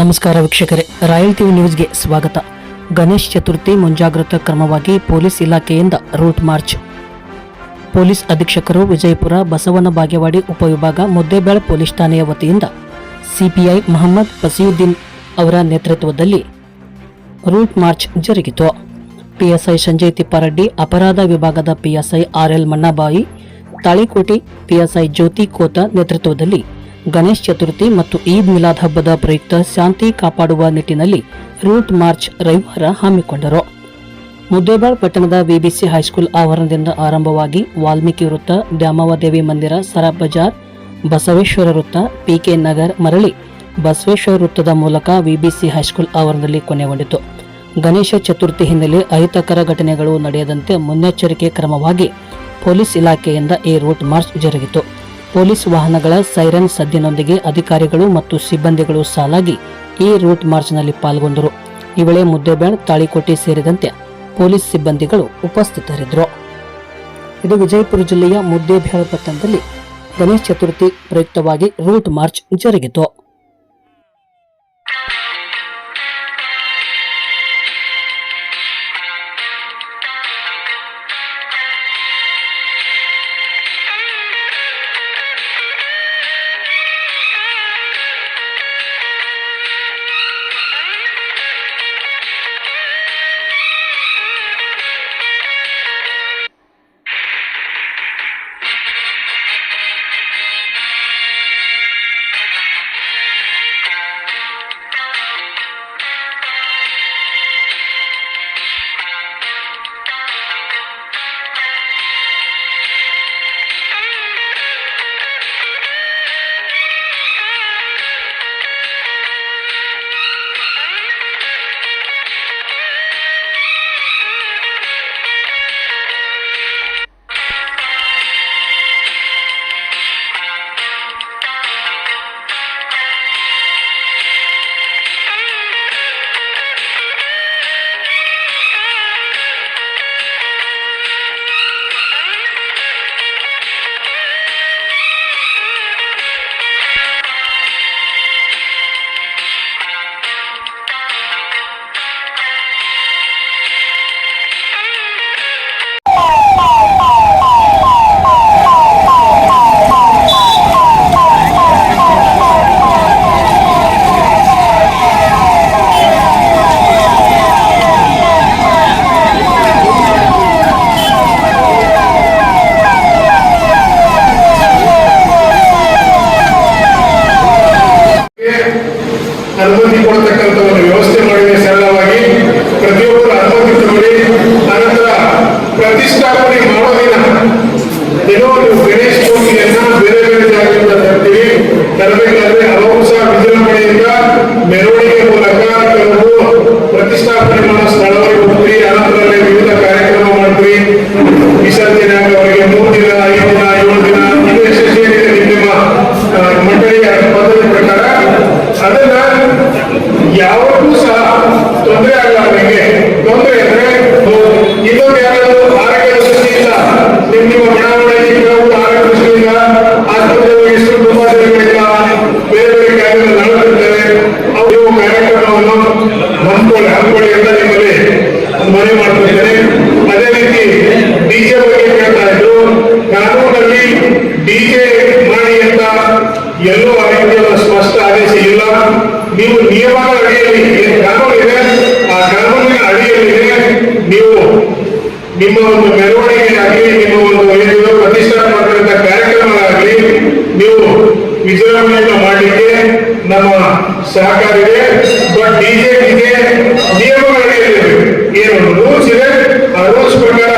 ನಮಸ್ಕಾರ ವೀಕ್ಷಕರೇ, royal TV ನ್ಯೂಸ್ಗೆ ಸ್ವಾಗತ. ಗಣೇಶ್ ಚತುರ್ಥಿ ಮುಂಜಾಗ್ರತಾ ಕ್ರಮವಾಗಿ ಪೊಲೀಸ್ ಇಲಾಖೆಯಿಂದ ರೂಟ್ ಮಾರ್ಚ್. ಪೊಲೀಸ್ ಅಧೀಕ್ಷಕರು ವಿಜಯಪುರ ಬಸವನ ಬಾಗೇವಾಡಿ ಉಪವಿಭಾಗ ಮುದ್ದೇಬೇಳ ಪೊಲೀಸ್ ಠಾಣೆಯ ವತಿಯಿಂದ ಸಿಪಿಐ ಮೊಹಮ್ಮದ್ ಫಸೀಯುದ್ದೀನ್ ಅವರ ನೇತೃತ್ವದಲ್ಲಿ ರೂಟ್ ಮಾರ್ಚ್ ಜರುಗಿತು. ಪಿಎಸ್ಐ ಸಂಜಯ್ ತಿಪ್ಪಾರೆಡ್ಡಿ, ಅಪರಾಧ ವಿಭಾಗದ PSI R L Mannabai, Talikote PSI Jyoti ಕೋತ ನೇತೃತ್ವದಲ್ಲಿ ಗಣೇಶ್ ಚತುರ್ಥಿ ಮತ್ತು ಈದ್ ಮಿಲಾದ್ ಹಬ್ಬದ ಪ್ರಯುಕ್ತ ಶಾಂತಿ ಕಾಪಾಡುವ ನಿಟ್ಟಿನಲ್ಲಿ ರೂಟ್ ಮಾರ್ಚ್ ರವಿವಾರ ಹಮ್ಮಿಕೊಂಡರು. ಮುದ್ದೇಬಾಳ್ ಪಟ್ಟಣದ ವಿಬಿಸಿ ಹೈಸ್ಕೂಲ್ ಆವರಣದಿಂದ ಆರಂಭವಾಗಿ ವಾಲ್ಮೀಕಿ ವೃತ್ತ ದ್ಯಾಮವದೇವಿ ಮಂದಿರ ಸರಾಬ್ ಬಜಾರ್, ಬಸವೇಶ್ವರ ವೃತ್ತ, ಪಿಕೆ ನಗರ್ ಮರಳಿ ಬಸವೇಶ್ವರ ವೃತ್ತದ ಮೂಲಕ ವಿಬಿಸಿ ಹೈಸ್ಕೂಲ್ ಆವರಣದಲ್ಲಿ ಕೊನೆಗೊಂಡಿತು. ಗಣೇಶ ಚತುರ್ಥಿ ಹಿನ್ನೆಲೆ ಅಹಿತಕರ ಘಟನೆಗಳು ನಡೆಯದಂತೆ ಮುನ್ನೆಚ್ಚರಿಕೆ ಕ್ರಮವಾಗಿ ಪೊಲೀಸ್ ಇಲಾಖೆಯಿಂದ ಈ ರೂಟ್ ಮಾರ್ಚ್ ಜರುಗಿತು. ಪೊಲೀಸ್ ವಾಹನಗಳ ಸೈರನ್ ಸದ್ದಿನೊಂದಿಗೆ ಅಧಿಕಾರಿಗಳು ಮತ್ತು ಸಿಬ್ಬಂದಿಗಳು ಸಾಲಾಗಿ ಈ ರೂಟ್ ಮಾರ್ಚ್ನಲ್ಲಿ ಪಾಲ್ಗೊಂಡರು. ಈ ವೇಳೆ ಮುದ್ದೆಬ್ಯಾಂಡ್ ತಾಳಿಕೋಟೆ ಸೇರಿದಂತೆ ಪೊಲೀಸ್ ಸಿಬ್ಬಂದಿಗಳು ಉಪಸ್ಥಿತರಿದ್ದರು. ಇದು ವಿಜಯಪುರ ಜಿಲ್ಲೆಯ ಮುದ್ದೇಬೇಳ ಪಟ್ಟಣದಲ್ಲಿ ಗಣೇಶ ಚತುರ್ಥಿ ಪ್ರಯುಕ್ತವಾಗಿ ರೂಟ್ ಮಾರ್ಚ್ ಜರುಗಿತು. ಅನುಮತಿ ಕೊಡತಕ್ಕಂಥ ಒಂದು ವ್ಯವಸ್ಥೆ ಮಾಡಿದೆ ಸರಳವಾಗಿ ಪ್ರತಿಯೊಬ್ಬರು ಅನುಮತಿ ತಗೊಳ್ಳಿ ಅನಂತರ ಪ್ರತಿಷ್ಠಾಪನೆ ಮಾಡೋ ದಿನ. ಏನೋ ಒಂದು ಗಣೇಶ ಮೂರ್ತಿಯನ್ನ ಬೇರೆ ಬೇರೆ ಜಾಗದಿಂದ ತರ್ತೀವಿ. ತರಬೇಕಾದ್ರೆ ಹಲವು ವಿಜೃಂಭಣೆಯಿಂದ ಮೆರವಣಿಗೆ ಮೂಲಕ ಕೆಲವು ಪ್ರತಿಷ್ಠಾಪನೆ ಮಾಡೋ ಮನವಿ ಮಾಡುತ್ತಿದ್ದಾರೆ ಅದೇ ರೀತಿ ಡಿಜೆ ಬಗ್ಗೆ ಕೇಳ್ತಾ ಇದ್ರು. ಕಾನೂನಲ್ಲಿ ಡಿಜೆ ಮಾಡಿ ಅಂತ ಎಲ್ಲೂ ಆ ಸ್ಪಷ್ಟ ಆದೇಶ ಇಲ್ಲ ನೀವು ನಿಯಮದ ಅಡಿಯಲ್ಲಿ ಕಾನೂನು ಇದೆ? ಆ ಕಾನೂನಿನ ಅಡಿಯಲ್ಲಿದೆ. ನೀವು ನಿಮ್ಮ ಒಂದು ಮೆರವಣಿಗೆ ನಿಮ್ಮ ಒಂದು ಏನಿದೆ ಪ್ರತಿಷ್ಠಾಪನೆ ಮಾಡ್ತಕ್ಕಂಥ ಕಾರ್ಯಕ್ರಮಗಳಾಗಲಿ, ನೀವು ವಿಜೃಂಭಣೆಯನ್ನು ಮಾಡಲಿಕ್ಕೆ ನಮ್ಮ ಸಹಕಾರಿಗೆ ಬಟ್ ಡಿಜೆ ಡಿಜೆ ನಿಯಮಗಳ ಅಡಿಯಲ್ಲಿ ಏನು ರೂಲ್ಸ್ ಇದೆ ಆ ರೂಲ್ಸ್ ಪ್ರಕಾರ